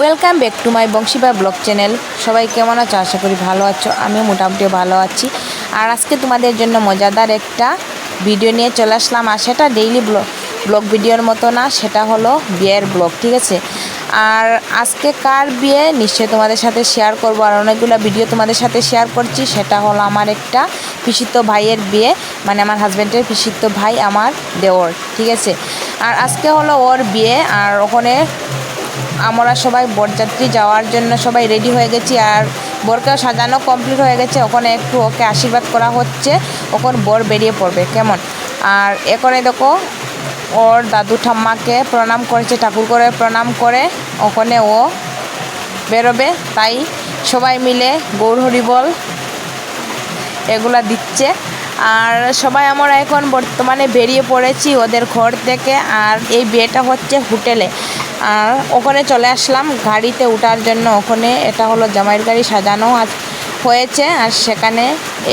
Welcome back to my বংশীবা blog channel সবাই কেমন আছো? আশা করি ভালো আছো। আমি মোটামুটি ভালো আছি। আর আজকে তোমাদের জন্য মজাদার একটা ভিডিও নিয়ে চলে আসলাম। আর সেটা ডেইলি ব্লগ ব্লগ ভিডিওর মতো না, সেটা হলো বিয়ের ব্লগ ঠিক আছে? আর আজকে কার বিয়ে, নিশ্চয়ই তোমাদের সাথে শেয়ার করব। আর অনেকগুলো ভিডিও তোমাদের সাথে শেয়ার করছি। সেটা হলো আমার একটা পিসিত ভাইয়ের বিয়ে মানে আমার হাজব্যান্ডের পিসিত ভাই, আমার দেওর, ঠিক আছে? আর আজকে হলো ওর বিয়ে। আর ওখানে আমরা সবাই বরযাত্রী যাওয়ার জন্য সবাই রেডি হয়ে গেছি আর বরকে সাজানো কমপ্লিট হয়ে গেছে। ওখানে একটু ওকে আশীর্বাদ করা হচ্ছে। ওখানে বর বেরিয়ে পড়বে, কেমন? আর এখানে দেখো, ওর দাদু ঠাম্মাকে প্রণাম করেছে ঠাকুর করে প্রণাম করে। ওখানে ও বেরোবে। তাই সবাই মিলে গৌর হরিবল এগুলা দিচ্ছে। আর সবাই আমরা এখন বর্তমানে বেরিয়ে পড়েছি ওদের ঘর থেকে। আর এই বিয়েটা হচ্ছে হোটেলে। আর ওখানে চলে আসলাম গাড়িতে ওঠার জন্য ওখানে। এটা হলো জামাইয়ের গাড়ি সাজানো আজ হয়েছে আর সেখানে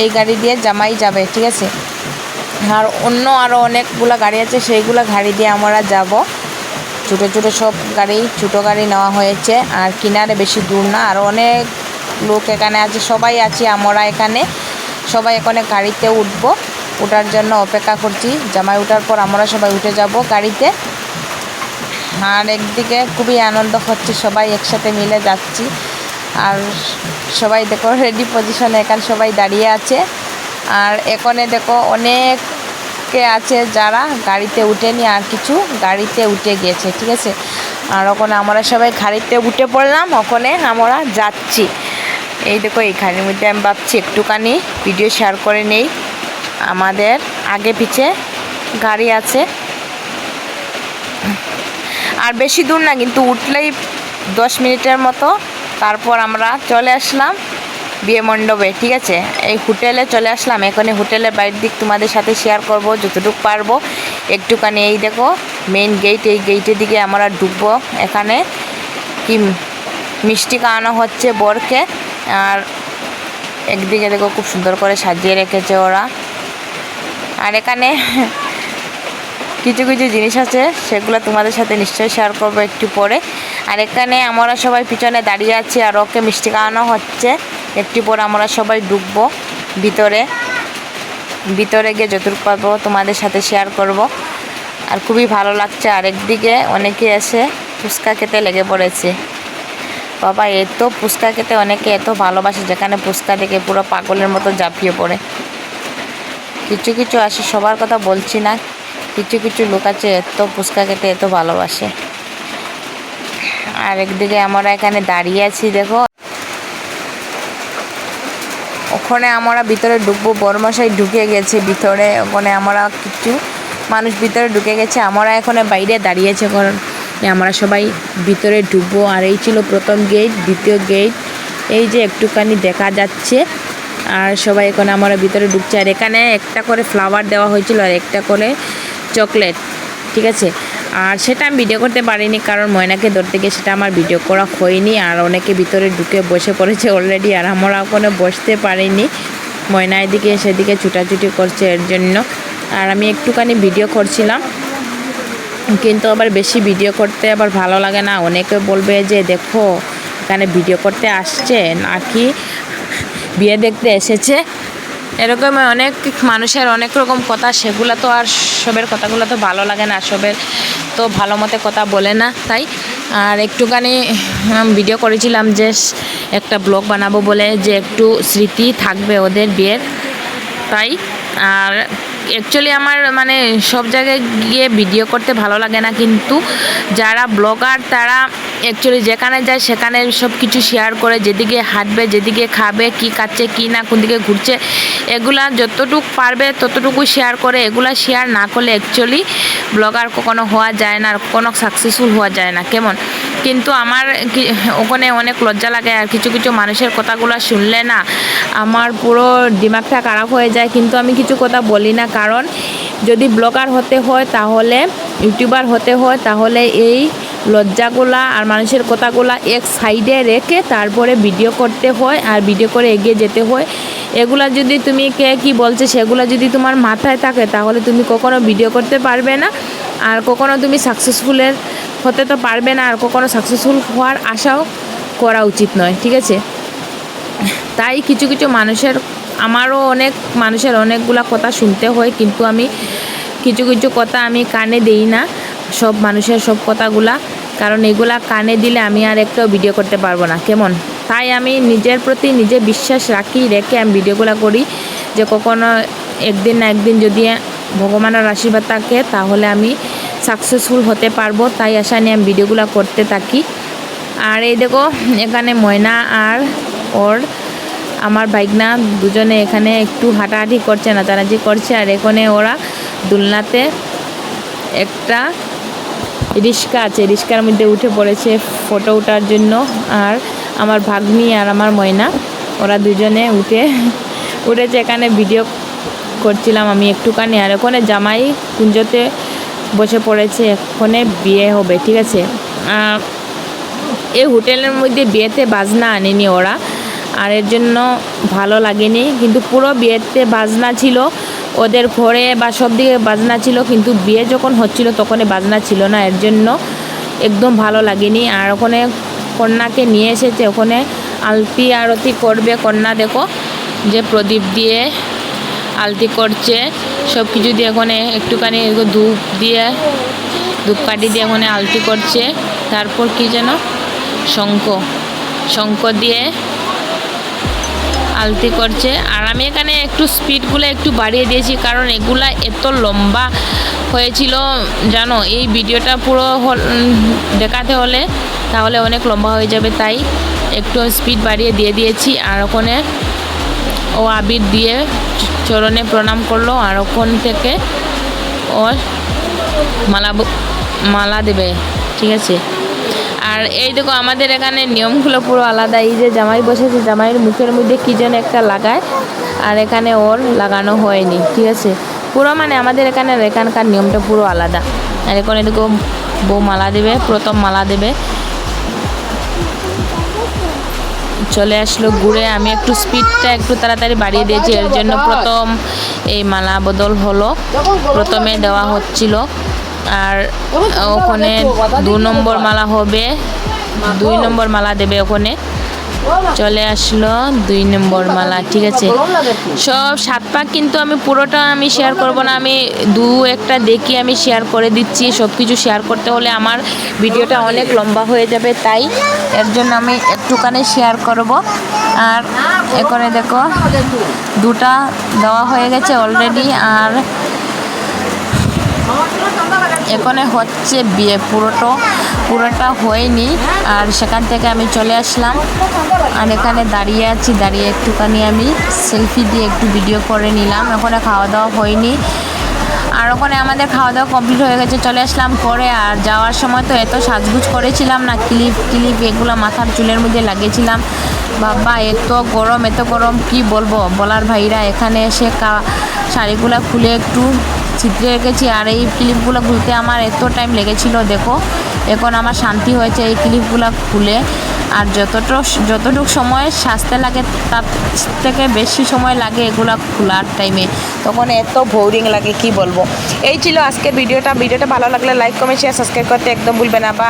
এই গাড়ি দিয়ে জামাই যাবে, ঠিক আছে? আর অন্য আরও অনেকগুলো গাড়ি আছে, সেইগুলো গাড়ি দিয়ে আমরা যাব। ছোটো ছোটো সব গাড়ি, ছোটো গাড়ি নেওয়া হয়েছে আর কিনারে বেশি দূর না। আর অনেক লোক এখানে আছে, সবাই আছি, আমরা এখানে। সবাই এখানে গাড়িতে উঠবো ওঠার জন্য অপেক্ষা করছি। জামাই ওঠার পর আমরা সবাই উঠে যাব গাড়িতে। আর একদিকে খুবই আনন্দ হচ্ছে, সবাই একসাথে মিলে যাচ্ছি। আর সবাই দেখো রেডি পজিশনে এখানে সবাই দাঁড়িয়ে আছে। আর এখানে দেখো অনেকে আছে যারা গাড়িতে উঠেনি আর কিছু গাড়িতে উঠে গিয়েছে ঠিক আছে? আর ওখানে আমরা সবাই গাড়িতে উঠে পড়লাম, ওখানে আমরা যাচ্ছি। এই দেখো এই গাড়ির মধ্যে আমি ভাবছি একটুখানি ভিডিও শেয়ার করে নেই। আমাদের আগে পিছে গাড়ি আছে। আর বেশি দূর না, কিন্তু উঠলেই দশ মিনিটের মতো। তারপর আমরা চলে আসলাম বিয়ে মণ্ডপে ঠিক আছে? এই হোটেলে চলে আসলাম। এখানে হোটেলের বাইরের দিক তোমাদের সাথে শেয়ার করব, যতটুকু পারব। একটুখানি এই দেখো মেইন গেট এই গেটের দিকে আমরা ডুববো এখানে কি মিষ্টি খাওয়ানো হচ্ছে বরকে। আর একদিকে দেখো খুব সুন্দর করে সাজিয়ে রেখেছে ওরা। আর এখানে কিছু কিছু জিনিস আছে, সেগুলো তোমাদের সাথে নিশ্চয়ই শেয়ার করব একটু পরে। আর এখানে আমরা সবাই পিছনে দাঁড়িয়ে আছি আর ওকে মিষ্টি খাওয়ানো হচ্ছে। একটু পরে আমরা সবাই ঢুকবো ভিতরে। ভিতরে গিয়ে যতটুকু পারব তোমাদের সাথে শেয়ার করব। আর খুবই ভালো লাগছে, আর একদিকে অনেকে এসে ফুচকা খেতে লেগে পড়েছে। বাবা, এত ফুচকা খেতে অনেকে এত ভালোবাসে, যেখানে ফুচকা দেখে পুরো পাগলের মতো ঝাঁপিয়ে পড়ে। কিছু কিছু আসে, সবার কথা বলছি না। কিছু কিছু লোক আছে, এত ফুচকা খেতে এত ভালোবাসে। আর একদিকে আমরা এখানে দাঁড়িয়ে আছি, দেখো। ওখানে আমরা ভিতরে ঢুকবো বড়মশাই ঢুকে গেছে ভিতরে। ওখানে আমরা কিছু মানুষ ভিতরে ঢুকে গেছে, আমরা এখানে বাইরে দাঁড়িয়েছে কারণ আমরা সবাই ভিতরে ঢুকবো। আর এই ছিল প্রথম গেট দ্বিতীয় গেট এই যে একটুখানি দেখা যাচ্ছে। আর সবাই এখন আমরা ভিতরে ঢুকছে। আর এখানে একটা করে ফ্লাওয়ার দেওয়া হয়েছিল, আর একটা করে চকলেট, ঠিক আছে? আর সেটা আমি ভিডিও করতে পারিনি কারণ ময়নাকে ধরতে গিয়ে সেটা আমার ভিডিও করা হয়নি আর অনেকে ভিতরে ঢুকে বসে পড়েছে অলরেডি আর আমরা ওখানে বসতে পারিনি। ময়না এদিকে সেদিকে ছুটাছুটি করছে এর জন্য। আর আমি একটুখানি ভিডিও করছিলাম, কিন্তু আবার বেশি ভিডিও করতে আবার ভালো লাগে না। অনেকে বলবে যে, দেখো, এখানে ভিডিও করতে আসছে নাকি? বিয়ে দেখতে এসেছে? এরকম অনেক মানুষের অনেক রকম কথা, সেগুলো তো আর সবের কথাগুলো তো ভালো লাগে না সবের তো ভালো মতে কথা বলে না, তাই? আর একটুখানি ভিডিও করেছিলাম যে একটা ব্লগ বানাবো বলে যে একটু স্মৃতি থাকবে ওদের বিয়ের, তাই? আর অ্যাকচুয়ালি আমার মানে সব জায়গায় গিয়ে ভিডিও করতে ভালো লাগে না, কিন্তু যারা ব্লগার তারা অ্যাকচুয়ালি যেখানে যায় সেখানে সব কিছু শেয়ার করে, যেদিকে হাঁটবে, যেদিকে খাবে, কি খাচ্ছে, কি না, কোন দিকে ঘুরছে, এগুলা যতটুকু পারবে ততটুকু শেয়ার করে, এগুলা শেয়ার না করলে অ্যাকচুয়ালি ব্লগার কখনো হওয়া যায় না, আর কখনো সাকসেসফুল হওয়া যায় না। কেমন? কিন্তু আমার ওখানে অনেক লজ্জা লাগে আর কিছু কিছু মানুষের কথাগুলো শুনলে না আমার পুরো দিমাগটা খারাপ হয়ে যায়। কিন্তু আমি কিছু কথা বলি না, কারণ যদি ব্লগার হতে হয় তাহলে, ইউটিউবার হতে হয় তাহলে এই লজ্জাগুলা আর মানুষের কথাগুলা এক সাইডে রেখে তারপরে ভিডিও করতে হয় আর ভিডিও করে এগিয়ে যেতে হয়। এগুলা যদি তুমি কে কি বলছে সেগুলো যদি তোমার মাথায় থাকে তাহলে তুমি কখনো ভিডিও করতে পারবে না। আর কখনো তুমি সাকসেসফুলের হতে তো পারবে না আর কখনো সাকসেসফুল হওয়ার আশাও করা উচিত নয়, ঠিক আছে? তাই কিছু কিছু মানুষের, আমারও অনেক মানুষের অনেকগুলা কথা শুনতে হয়, কিন্তু আমি কিছু কিছু কথা আমি কানে দেই না, সব মানুষের সব কথাগুলা, কারণ এগুলা কানে দিলে আমি আর একটাও ভিডিও করতে পারব না, কেমন? তাই আমি নিজের প্রতি নিজে বিশ্বাস রাখি, রেখে আমি ভিডিওগুলো করি, যে কখনো একদিন না একদিন যদি ভগবানের আশীর্বাদ থাকে, তাহলে আমি সাকসেসফুল হতে পারব, তাই আশা নিয়ে আমি ভিডিওগুলো করতে থাকি। আর এই দেখো, এখানে ময়না আর ওর আমার বাইক না দুজনে এখানে একটু হাঁটাহাঁটি করছে না নাচানাচি করছে, আর এখানে ওরা দুলনাতে একটা রিক্সা আছে, রিক্সার মধ্যে উঠে পড়েছে ফটো ওঠার জন্য। আর আমার ভাগ্নি আর আমার ময়না, ওরা দুজনে উঠে উঠেছে এখানে ভিডিও করছিলাম আমি একটুখানি। আর ওখানে জামাই কুঞ্জতে বসে পড়েছে এখানে বিয়ে হবে, ঠিক আছে? এই হোটেলের মধ্যে বিয়েতে বাজনা আনেনি ওরা, আর এর জন্য ভালো লাগেনি, কিন্তু পুরো বিয়েতে বাজনা ছিল, ওদের ঘরে বা সব দিকে বাজনা ছিল, কিন্তু বিয়ে যখন হচ্ছিল তখন বাজনা ছিল না, এর জন্য একদম ভালো লাগেনি, আর ওখানে কন্যাকে নিয়ে এসেছে, ওখানে আলতি আরতি করবে কন্যা, দেখো, যে প্রদীপ দিয়ে আলতি করছে। সব কিছু দিয়ে ওখানে একটুখানি ধূপ দিয়ে ধূপকাঠি দিয়ে ওখানে আলতি করছে। তারপর কি যেন? শঙ্খ। শঙ্খ দিয়ে আলতি করছে। আর আমি এখানে একটু স্পিডগুলো একটু বাড়িয়ে দিয়েছি, কারণ এগুলা এত লম্বা হয়েছিল, জানো? এই ভিডিওটা পুরো দেখাতে হলে তাহলে অনেক লম্বা হয়ে যাবে, তাই একটু স্পিড বাড়িয়ে দিয়ে দিয়েছি। আর ওখানে ও আবির দিয়ে চরণে প্রণাম করল আর ওখান থেকে ও মালা মালা দেবে, ঠিক আছে? আর এই দেখো আমাদের এখানে নিয়মগুলো পুরো আলাদা। এই যে জামাই বসেছে, জামাইয়ের মুখের মধ্যে কী যেন একটা লাগায়, আর এখানে ওর লাগানো হয়নি, ঠিক আছে? পুরো মানে আমাদের এখানে এখানকার নিয়মটা পুরো আলাদা। আর এখন এদিকে বউ মালা দেবে, প্রথম মালা দেবে। চলে আসলো ঘুরে। আমি একটু স্পিডটা একটু তাড়াতাড়ি বাড়িয়ে দিয়েছি। এর জন্য প্রথম এই মালা বদল হলো। প্রথমে দেওয়া হচ্ছিল। আর ওখানে দু নম্বর মালা হবে। দুই নম্বর মালা দেবে ওখানে। চলে আসলো দুই নম্বর মালা, ঠিক আছে। সব সাত পাক কিন্তু আমি পুরোটা আমি শেয়ার করব না, আমি দু একটা দেখি আমি শেয়ার করে দিচ্ছি। সব কিছু শেয়ার করতে হলে আমার ভিডিওটা অনেক লম্বা হয়ে যাবে, তাই এর জন্য আমি একটুখানি শেয়ার করব। আর এখানে দেখো, দুটা দেওয়া হয়ে গেছে অলরেডি আর এখানে হচ্ছে বিয়ে, পুরোটা পুরোটা হয়নি। আর সেখান থেকে আমি চলে আসলাম। আর এখানে দাঁড়িয়ে আছি, দাঁড়িয়ে একটুখানি আমি সেলফি দিয়ে একটু ভিডিও করে নিলাম। ওখানে খাওয়া দাওয়া হয়নি। আর ওখানে আমাদের খাওয়া দাওয়া কমপ্লিট হয়ে গেছে, চলে আসলাম পরে। আর যাওয়ার সময় তো এত সাজগুজ করেছিলাম না ক্লিপ ক্লিপ এগুলো মাথার চুলের মধ্যে লাগিয়েছিলাম। বাবা, এত গরম এত গরম, কি বলব? বলার ভাইরা এখানে এসে শাড়িগুলো খুলে একটু ছিদ্রে এঁকেছি আর এই ক্লিপগুলো খুলতে আমার এত টাইম লেগেছিল, দেখো। এখন আমার শান্তি হয়েছে এই ক্লিপগুলো খুলে। আর যতটুকু যতটুকু সময় সাজতে লাগে, তার থেকে বেশি সময় লাগে এগুলো খোলার টাইমে তখন এত বোরিং লাগে, কি বলব। এই ছিল আজকে ভিডিওটা। ভিডিওটা ভালো লাগলে লাইক কমেন্ট শেয়ার সাবস্ক্রাইব করতে একদম ভুলবে না। বা